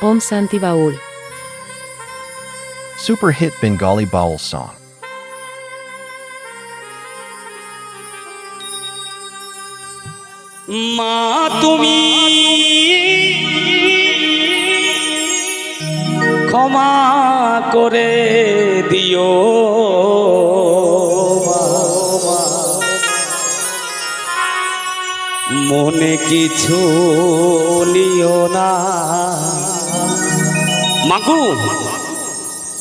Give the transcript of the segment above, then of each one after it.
Om Santi Baul. Super hit Bengali Baul song. মা তুমি ক্ষমা করে দিও মনে কিছু নিও না। মাগু,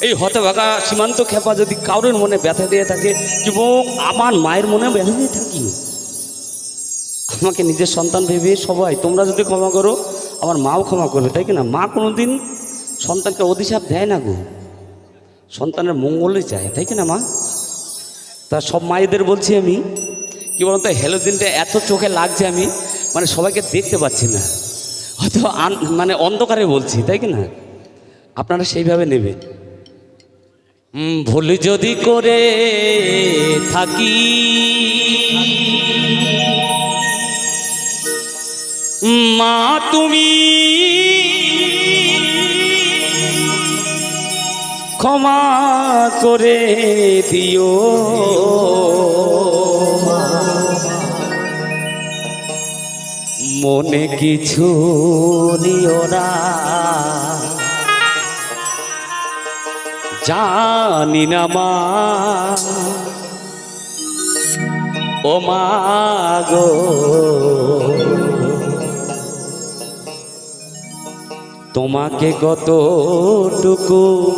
এই হতভাগা সীমান্ত খেপা যদি কারোর মনে ব্যথা দিয়ে থাকে এবং আমার মায়ের মনে ব্যথা দিয়ে থাকি। আমাকে নিজের সন্তান ভেবে সবাই, তোমরা যদি ক্ষমা করো, আমার মাও ক্ষমা করবে, তাই কি না? মা কোনো দিন সন্তানকে অধিশাপ দেয় না গো। সন্তানের মঙ্গলই চায়, তাই কি না মা? তা সব মায়েদের বলছি আমি কি বলতো হেলো দিনটা এত চোখে লাগছে আমি মানে সবাইকে দেখতে পাচ্ছি না। হয়তো মানে অন্ধকারে বলছি, তাই কি না? আপনারা সেইভাবে নেবেন। ভুল যদি করে থাকি মা তুমি ক্ষমা করে দিও। মনে কিছু নিও না। জানি না মা। ও মা গো। তোমাকে কতটুকু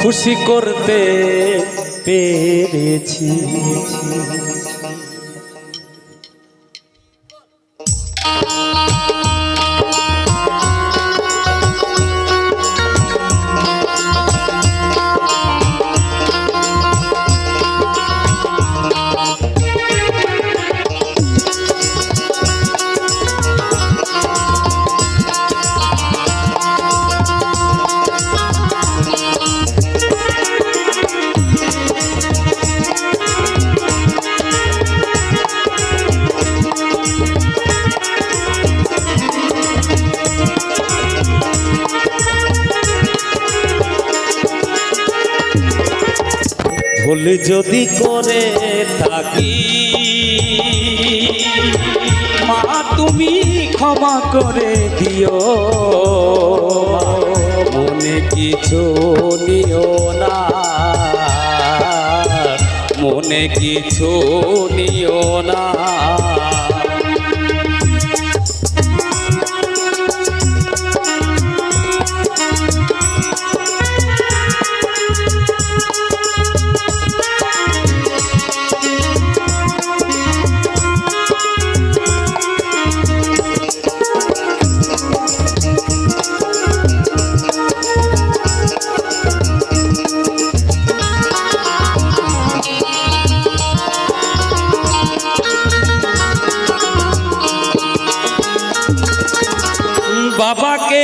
খুশি করতে পেরেছি। ভুল যদি করে থাকি, মা, তুমি ক্ষমা করে দিও। মনে কিছু নিও না, মনে কিছু নিও না।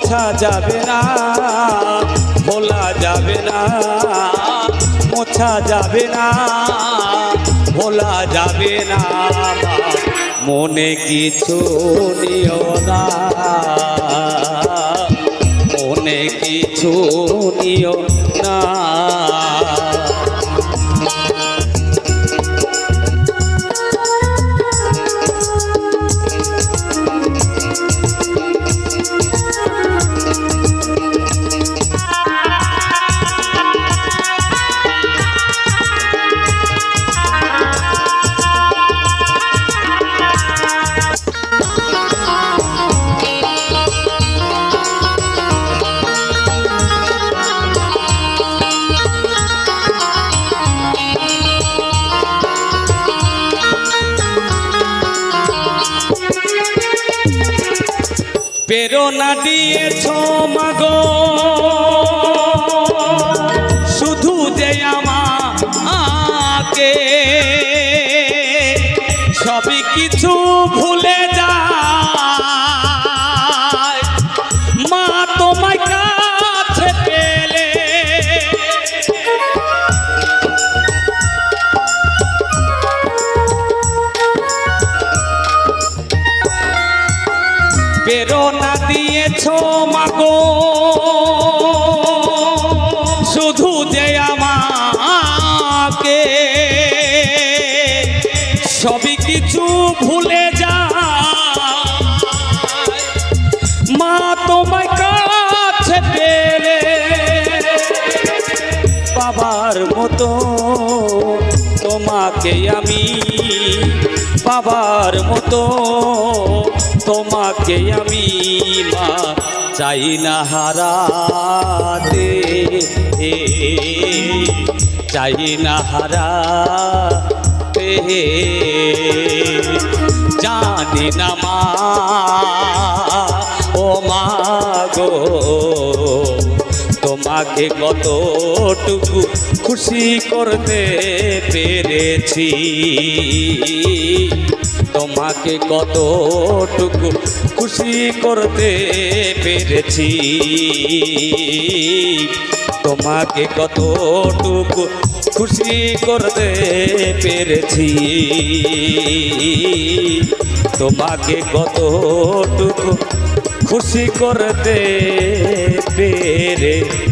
মোছা যাবে না ভোলা যাবে না, মোছা যাবে না ভোলা যাবে না। মনে কিছু নিও না, মনে কিছু নিও প্রেরণা দিয়েছ মাগো। শুধু যে আমাকে সবই কিছু ভুলে যায়। মা তোমায় কাছে পেলে বাবার মতো তোমাকে আমি, বাবার মতো তোমাকে আমি, মা চাই না হারাতে চাই না হারাতে জানি না মা, ও মা গো, তোমাকে কতটুকু খুশি করতে পেরেছি। তোমাকে কতটুকু খুশি করতে পেরেছি? তোমাকে কতটুকু খুশি করতে পেরেছি? তোমাকে কতটুকু খুশি করতে পেরেছি?